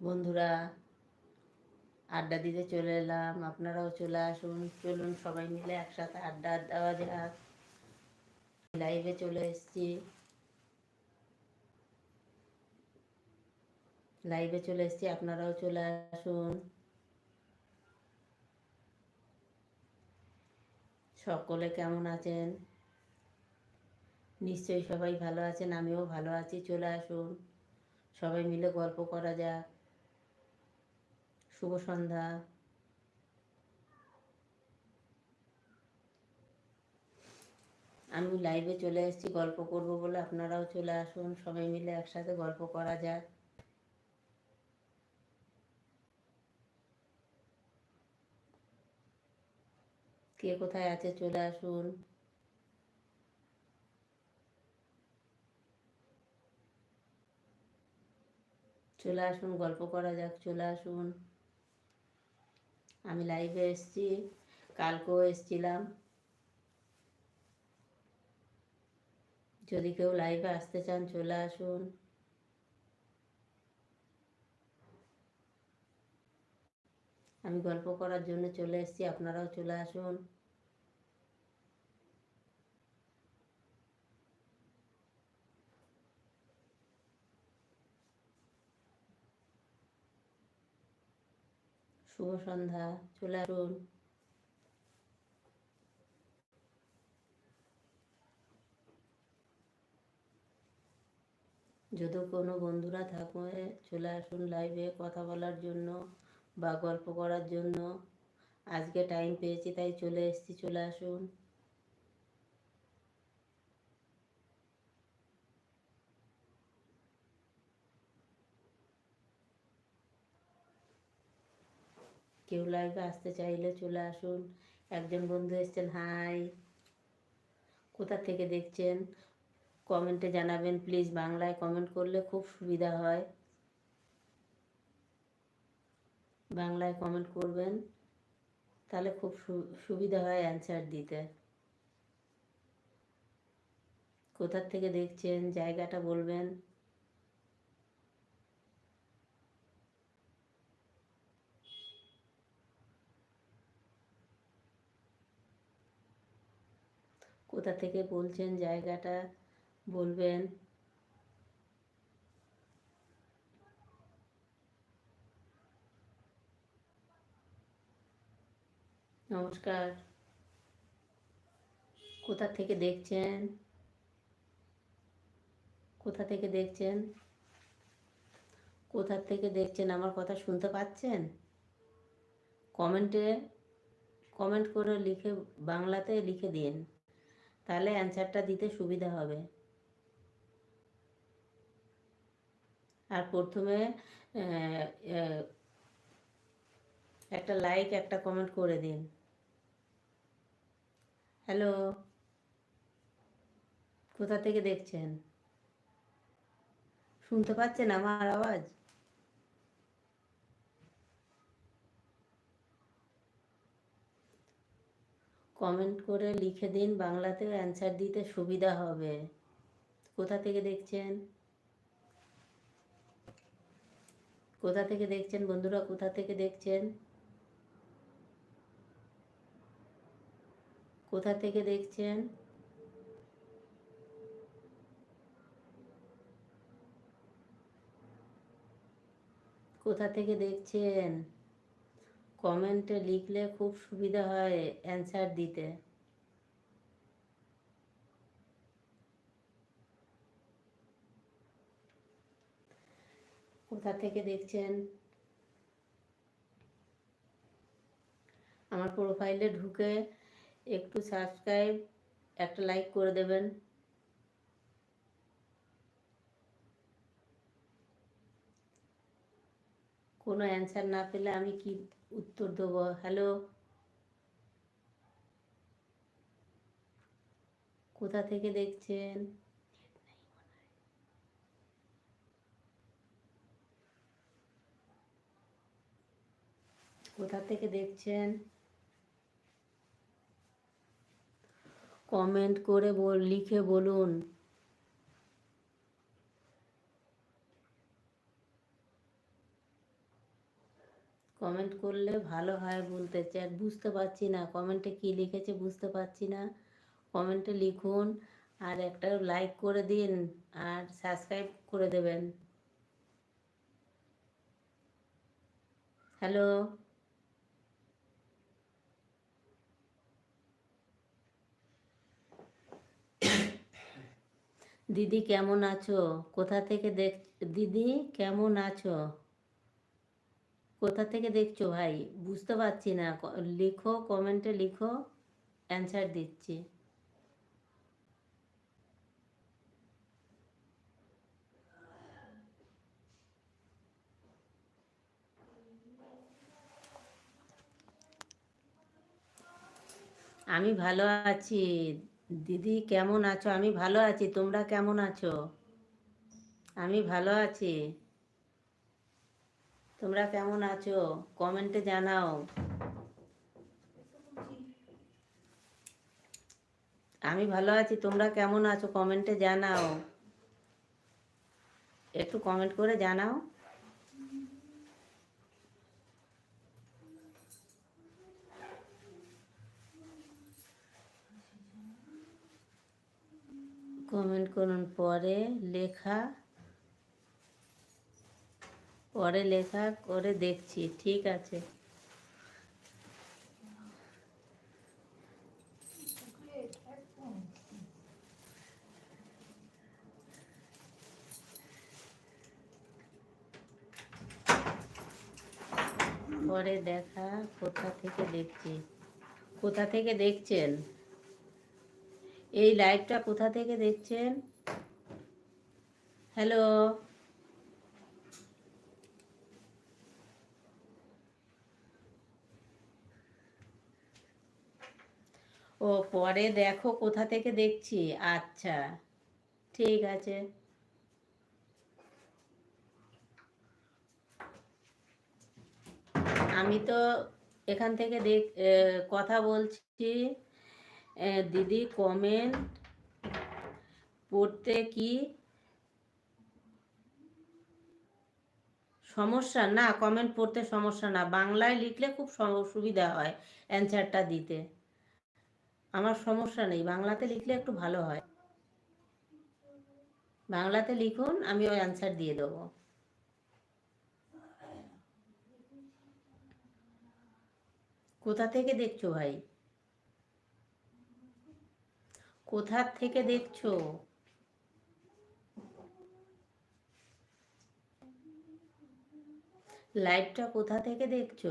বন্ধুরা, আড্ডা দিতে চলে এলাম। আপনারাও চলে আসুন। চলুন সবাই মিলে একসাথে আড্ডা দেওয়া যাক। লাইভে চলে এসেছি। লাইভে চলে এসেছি। আপনারাও চলে আসুন। সকলে কেমন আছেন? নিশ্চয়ই সবাই ভালো আছেন। আমিও ভালো আছি। চলে আসুন। সবাই মিলে গল্প করা যাক। শুভ সন্ধ্যা। আমি লাইভে চলে এসেছি, গল্প করব বলে আপনারাও চলে আসুন, সবাই মিলে একসাথে গল্প করা যাক। কে কোথায় আছে চলে আসুন। চলে আসুন, গল্প করা যাক, চলে আসুন। আমি লাইভে এসছি, কালকেও এসছিলাম। যদি কেউ লাইভে আসতে চান, চলে আসুন। আমি গল্প করার জন্য চলে এসেছি, আপনারাও চলে আসুন। শুভ সন্ধ্যা, চলে আসুন। যদি কোনো বন্ধুরা থাকে চলে আসুন লাইভে কথা বলার জন্য বা গল্প করার জন্য। আজকে টাইম পেয়েছি, তাই চলে এসেছি, চলে আসুন। কেউ লাইভে আসতে চাইলে চলে আসুন। একজন বন্ধু এসছেন হাই কোথা থেকে দেখছেন? কমেন্টে জানাবেন প্লিজ বাংলায় কমেন্ট করলে খুব সুবিধা হয়। বাংলায় কমেন্ট করবেন, তাহলে খুব সুবিধা হয় অ্যান্সার দিতে। কোথার থেকে দেখছেন? জায়গাটা বলবেন। কোথা থেকে বলছেন, জায়গাটা বলবেন। নমস্কার। কোথা থেকে দেখছেন? কোথা থেকে দেখছেন? কোথা থেকে দেখছেন? আমার কথা শুনতে পাচ্ছেন? কমেন্টে, কমেন্ট করে লিখে, বাংলাতে লিখে দিন। তাহলে অ্যান্সারটা দিতে সুবিধা হবে। আর প্রথমে একটা লাইক একটা কমেন্ট করে দিন। হ্যালো কোথা থেকে দেখছেন? শুনতে পাচ্ছেন আমার আওয়াজ? কমেন্ট করে লিখে দিন, বাংলাতেও অ্যান্সার দিতে সুবিধা হবে। কোথা থেকে দেখছেন? কোথা থেকে দেখছেন বন্ধুরা? কোথা থেকে দেখছেন? কোথা থেকে দেখছেন? কোথা থেকে দেখছেন? কমেন্টে লিখলে খুব সুবিধা হয় অ্যান্সার দিতে। কোথা থেকে দেখছেন? আমার প্রোফাইলে ঢুকে একটু সাবস্ক্রাইব একটা লাইক করে দেবেন। কোনো অ্যান্সার না পেলে আমি কি উত্তর দেবো হ্যালো কোথা থেকে দেখছেন? কোথা থেকে দেখছেন? কমেন্ট করে বল লিখে বলুন। কমেন্ট করলে ভালো হয় বলতে চ্যাট বুঝতে পারছি না কমেন্টে কি লিখেছে বুঝতে পারছি না। কমেন্টে লিখুন আর একটা লাইক করে দিন আর সাবস্ক্রাইব করে দেবেন। হ্যালো দিদি কেমন আছো? কোথা থেকে দেখ, দিদি কেমন আছো? কোথা থেকে দেখছ ভাই? বুঝতে পারছি না। লিখো কমেন্টে লিখো অ্যান্সার দিচ্ছি। আমি ভালো আছি। দিদি, কেমন আছো? আমি ভালো আছি। তোমরা কেমন আছো? আমি ভালো আছি। তোমরা কেমন আছো? কমেন্টে জানাও। আমি ভালো আছি, তোমরা কেমন আছো? কমেন্টে জানাও। একটু কমেন্ট করে জানাও। কমেন্ট করুন পরে লেখা। পরে লেখা করে দেখছি, ঠিক আছে। পরে দেখা কোথা থেকে দেখছি। কোথা থেকে দেখছেন? এই লাইভটা কোথা থেকে দেখছেন? হ্যালো ও পরে দেখো কোথা থেকে দেখছি। আচ্ছা ঠিক আছে। আমি তো এখান থেকে দেখ কথা বলছি। দিদি কমেন্ট পড়তে কি? সমস্যা? না কমেন্ট পড়তে সমস্যা না। বাংলায় লিখলে খুব সুবিধা হয় অ্যান্সারটা দিতে। আমার সমস্যা নেই। বাংলাতে লিখলে একটু ভালো হয়। বাংলাতে লিখুন, আমি ওই অ্যান্সার দিয়ে দেবো। কোথা থেকে দেখছ ভাই? কোথা থেকে দেখছ? লাইভটা কোথা থেকে দেখছ?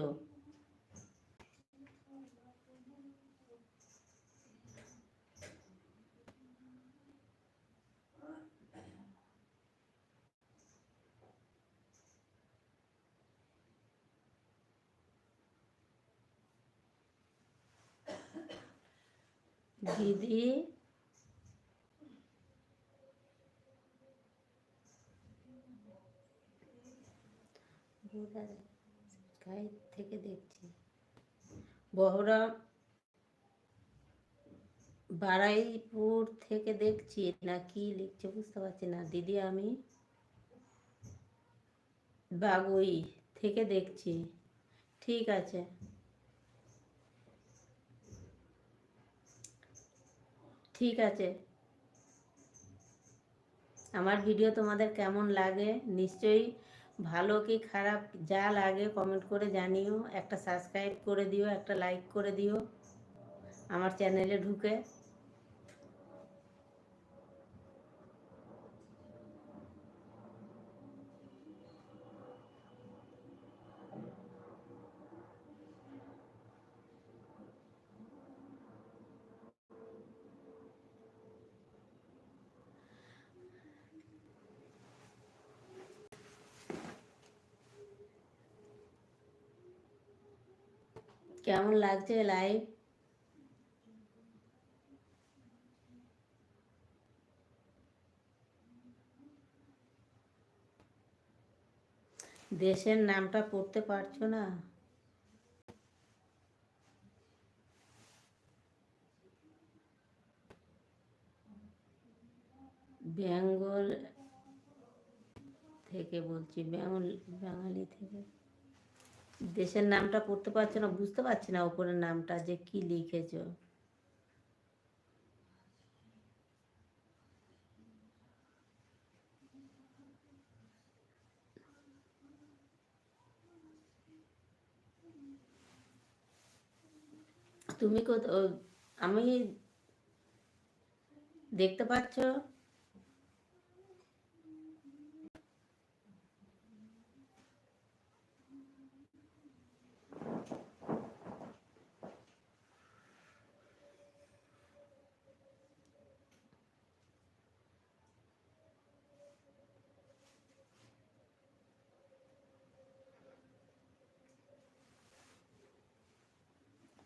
দিদি। থেকে দেখছি। বহরা বারাইপুর থেকে দেখছি না কি লিখছে বুঝতে পারছি না। দিদি আমি বাগুই থেকে দেখছি। ঠিক আছে। ঠিক আছে। আমার ভিডিও তোমাদের কেমন লাগে? নিশ্চয়ই ভালো কি খারাপ যা লাগে কমেন্ট করে জানিও। একটা সাবস্ক্রাইব করে দিও, একটা লাইক করে দিও। আমার চ্যানেলে ঢুকে। কেমন লাগছে লাইভ দেশের নামটা পড়তে পারছ না? বেঙ্গল থেকে বলছি বেঙ্গল বাঙালি থেকে। দেশের নামটা পড়তে পারছ না, বুঝতে পারছি না ওপরের নামটা, যে কি লিখেছো। তুমি কত আমি দেখতে পাচ্ছ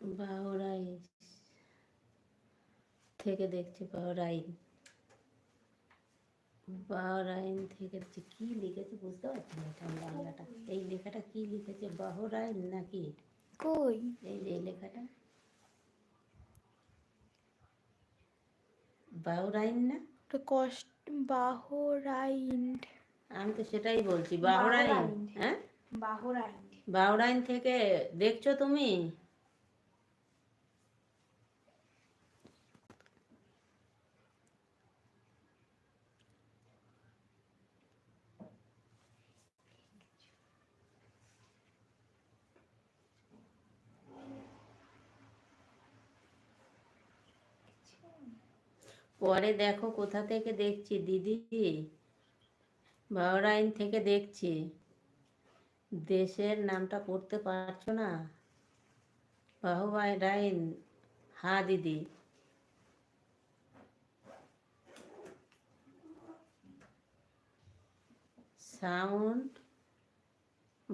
বাহরাইন থেকে দেখছি বাহরাইন বাহরাইন থেকে দেখছি। কি লিখেছে বুঝতে পারছি না এটা বাংলাটা। এই লেখাটা কি লিখেছে? বাহরাইন নাকি? কই? এই যে লেখাটা। বাহরাইন না? কষ্ট বাহরাইন আমি তো সেটাই বলছি বাহরাইন। হ্যাঁ? বাহরাইন বাহরাইন থেকে দেখছ তুমি? পরে দেখো কোথা থেকে দেখছি, দিদি? বাহরাইন থেকে দেখছি। দেশের নামটা পড়তে পারছ না? বাহরাইন হ্যাঁ দিদি। সাউন্ড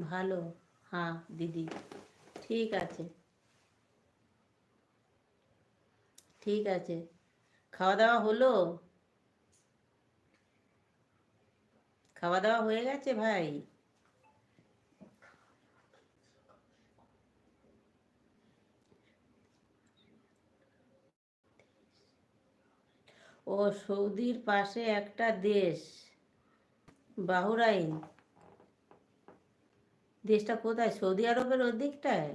ভালো। হ্যাঁ দিদি। ঠিক আছে। ঠিক আছে। খাওয়া দাওয়া হলো? খাওয়া দাওয়া হয়ে গেছে ভাই? ও সৌদির পাশে একটা দেশ, বাহরাইন। দেশটা কোথায়? সৌদি আরবের ওই দিকটায়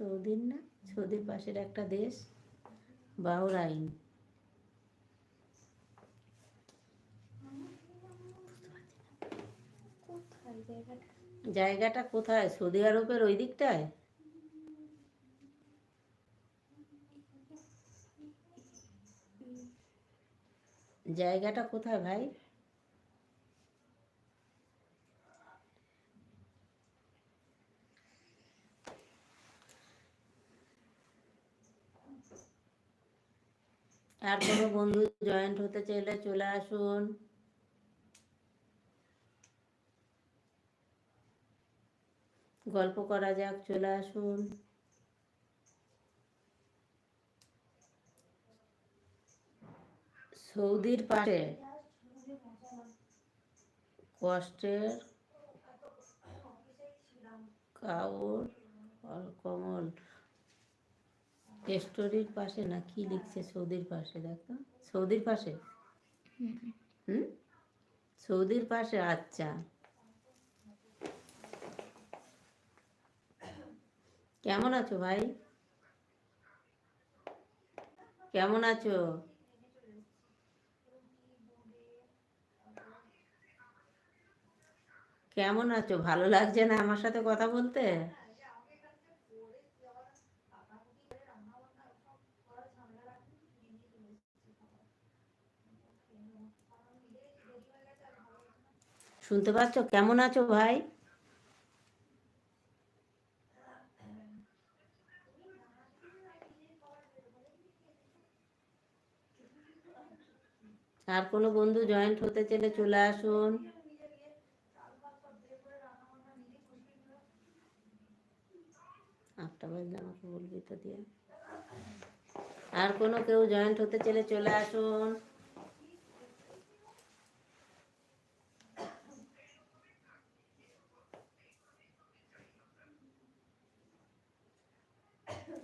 সৌদির না? সৌদির পাশের একটা দেশ, বাহরাইন। জায়গাটা কোথায়? সৌদি আরবের ওই দিকটায়? জায়গাটা কোথায় ভাই? আর কোনো বন্ধু জয়েন্ট হতে চাইলে চলে আসুন। গল্প করা যাক, চলে আসুন। সৌদির পাশে কষ্টের কাউর কমল। স্টোরির পাশে না কি লিখছে সৌদির পাশে? দেখো সৌদির পাশে? হুম? সৌদির পাশে? আচ্ছা। কেমন আছো ভাই? কেমন আছো? কেমন আছো? ভালো লাগছে না আমার সাথে কথা বলতে? শুনতে পাচ্ছ? কেমন আছো ভাই? আর কোনো বন্ধু জয়েন্ট হতে চাইলে চলে আসুন। বলবি তো দিয়ে। আর কোনো কেউ জয়েন্ট হতে চাইলে চলে আসুন।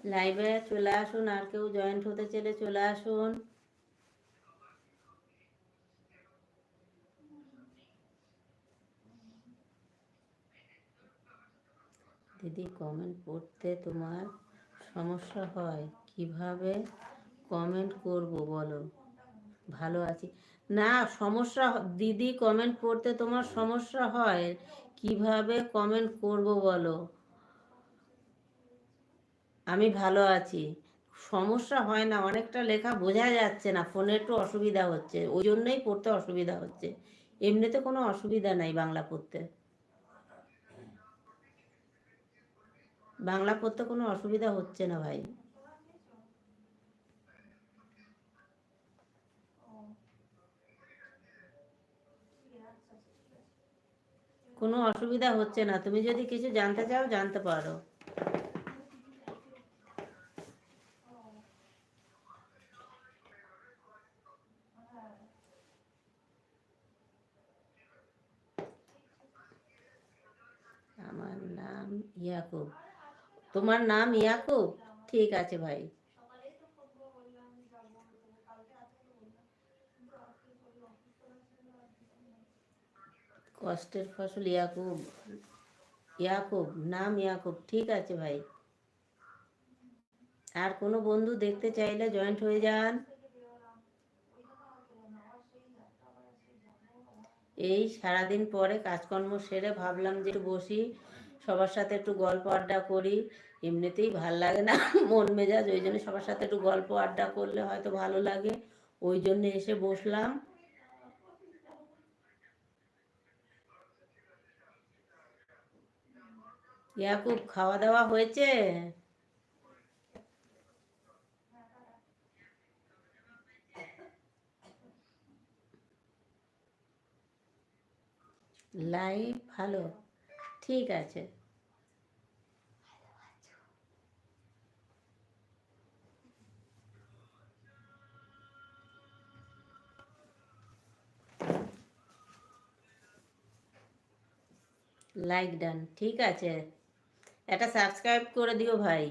লাইভে চলে আসুন, আর কেউ জয়েন্ট হতে চলে চলে আসুন। দিদি কমেন্ট পড়তে তোমার সমস্যা হয়, কীভাবে কমেন্ট করব বলো? ভালো আছি। না, সমস্যা দিদি কমেন্ট পড়তে তোমার সমস্যা হয়, কীভাবে কমেন্ট করব বলো? আমি ভালো আছি। সমস্যা হয় না, অনেকটা লেখা বোঝা যাচ্ছে না, ফোনে একটু অসুবিধা হচ্ছে, ওই জন্যই পড়তে অসুবিধা হচ্ছে। এমনিতে কোনো অসুবিধা নাই বাংলা পড়তে। বাংলা পড়তে কোনো অসুবিধা হচ্ছে না ভাই। কোনো অসুবিধা হচ্ছে না, তুমি যদি কিছু জানতে চাও জানতে পারো আমার নাম ইয়াকুব। তোমার নাম ইয়াকুব? ঠিক আছে ভাই। কষ্টের ফসল ইয়াকুব। ইয়াকুব, নাম ইয়াকুব, ঠিক আছে ভাই। আর কোনো বন্ধু দেখতে চাইলে জয়েন্ট হয়ে যান। এই সারাদিন পরে কাজকর্ম সেরে ভাবলাম যে একটু বসি। সবার সাথে একটু গল্প আড্ডা করি। এমনিতেই ভালো লাগে না মন মেজাজ, ওই জন্য সবার সাথে একটু গল্প আড্ডা করলে হয়তো ভালো লাগে। ওই জন্য এসে বসলাম। ইয়াকুব, খাওয়া দাওয়া হয়েছে? লাইভ, ভালো। ঠিক আছে। লাইক ডান ঠিক আছে। এটা সাবস্ক্রাইব করে দিও ভাই।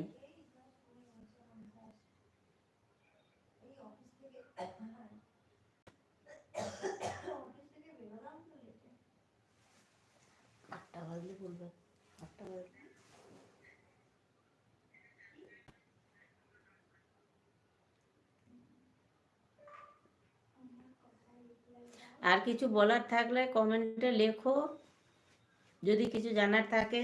আটটা বাজলে বলবে আটটা বাজলে আর কিছু বলার থাকলে কমেন্টে লেখো। যদি কিছু জানার থাকে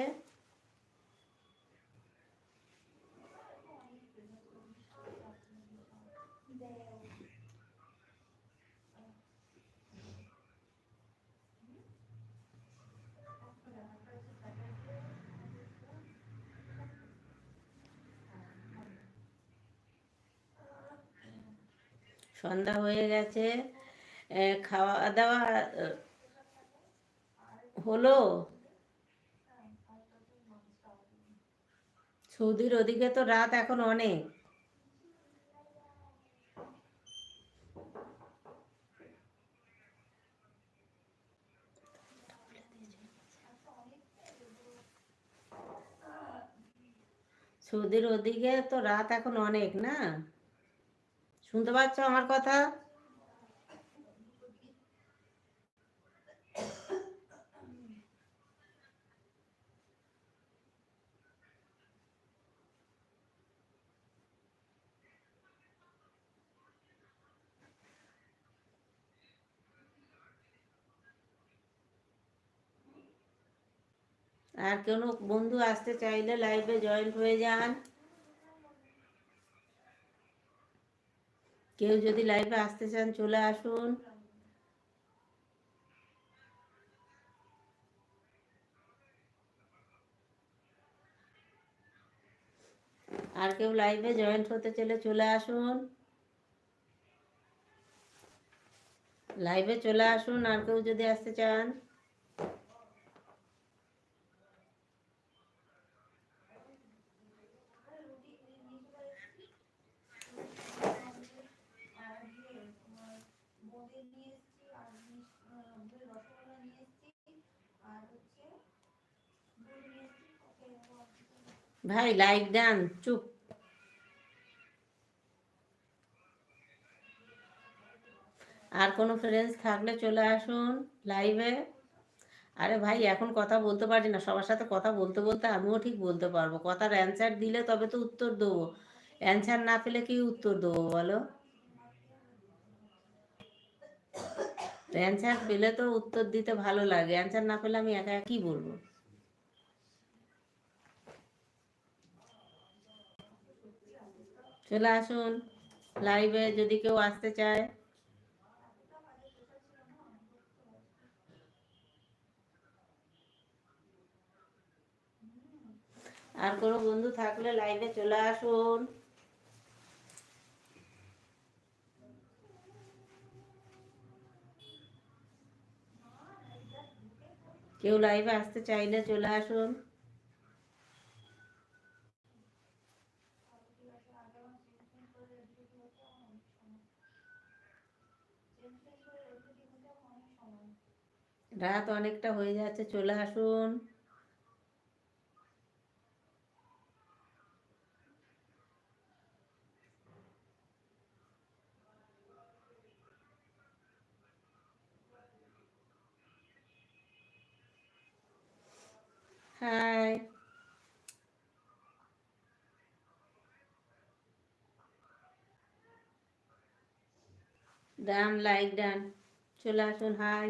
সন্ধ্যা হয়ে গেছে খাওয়া দাওয়া হলো? সৌদির ওদিকে তো রাত এখন অনেক। সৌদির ওদিকে তো রাত এখন অনেক না? শুনতে পাচ্ছ আমার কথা? আর কোনো বন্ধু আসতে চাইলে লাইভে জয়েন্ট হয়ে যান। কেউ যদি লাইভে আসতে চান, চলে আসুন। আর কেউ লাইভে জয়েন্ট হতে চলে চলে আসুন। লাইভে চলে আসুন, আর কেউ যদি আসতে চান। ভাই লাইক ডান চুপ। আর কোনো ফ্রেন্ডস থাকলে চলে আসুন লাইভে আরে ভাই, এখন কথা বলতে পারি না, সবার সাথে কথা বলতে বলতে আমিও ঠিক বলতে পারব। কথার অ্যান্সার দিলে তবে তো উত্তর দেবো। অ্যান্সার না পেলে কি উত্তর দেবো বলো? অ্যান্সার পেলে তো উত্তর দিতে ভালো লাগে। অ্যান্সার না পেলে আমি একা কি বলব? চলে আসুন লাইভে যদি কেউ আসতে চায়। আর কোনো বন্ধু থাকলে লাইভে চলে আসুন। কেউ লাইভে আসতে চাইলে চলে আসুন। রাত অনেকটা হয়ে যাচ্ছে চলে আসুন। হাই। ডান লাইক ডান চলে আসুন হাই।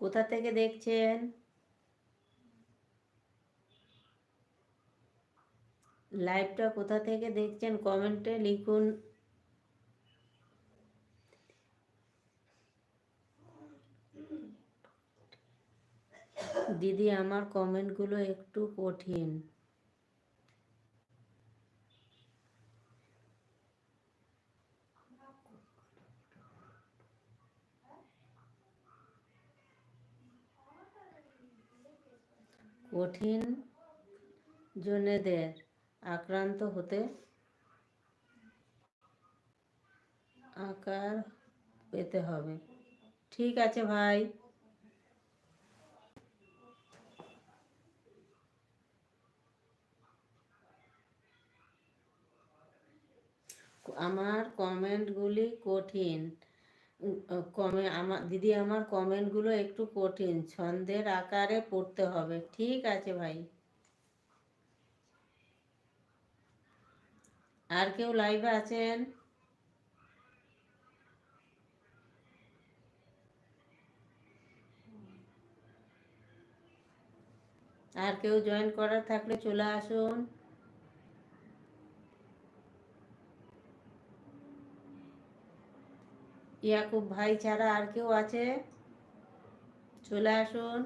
কোথা থেকে দেখছেন? লাইভটা কোথা থেকে দেখছেন? কমেন্টে লিখুন। দিদি আমার কমেন্টগুলো একটু কঠিন। কঠিন জনেদের আক্রান্ত হতে আকার পেতে হবে। ঠিক আছে ভাই। আমার কমেন্টগুলি কঠিন। কমে আমার দিদি, আমার কমেন্টগুলো একটু কঠিন। ছন্দের আকারে পড়তে হবে। ঠিক আছে ভাই। আর কেউ লাইভে আছেন? আর কেউ জয়েন করার থাকলে চলে আসুন। ইয়াকুব ভাই ছাড়া আর কেউ আছে? চলে আসুন।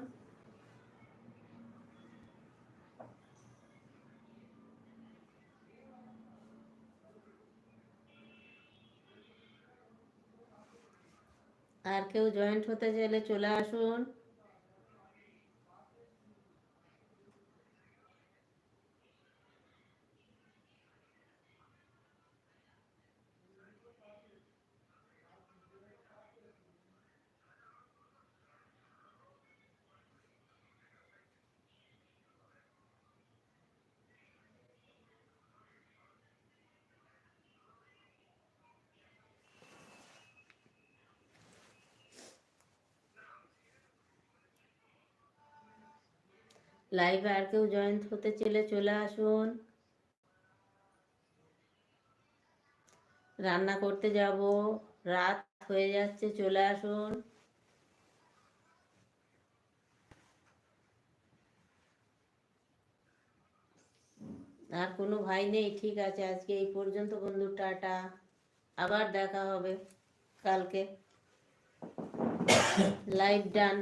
আর কেউ জয়েন্ট হতে চাইলে চলে আসুন। লাইভে আর কেউ জয়েন্ট হতে চাইলে চলে আসুন। রান্না করতে যাব। রাত হয়ে যাচ্ছে, চলে আসুন। আর কোনো ভাই নেই? ঠিক আছে, আজকে এই পর্যন্ত বন্ধু, টাটা। আবার দেখা হবে কালকে। লাইভ ডান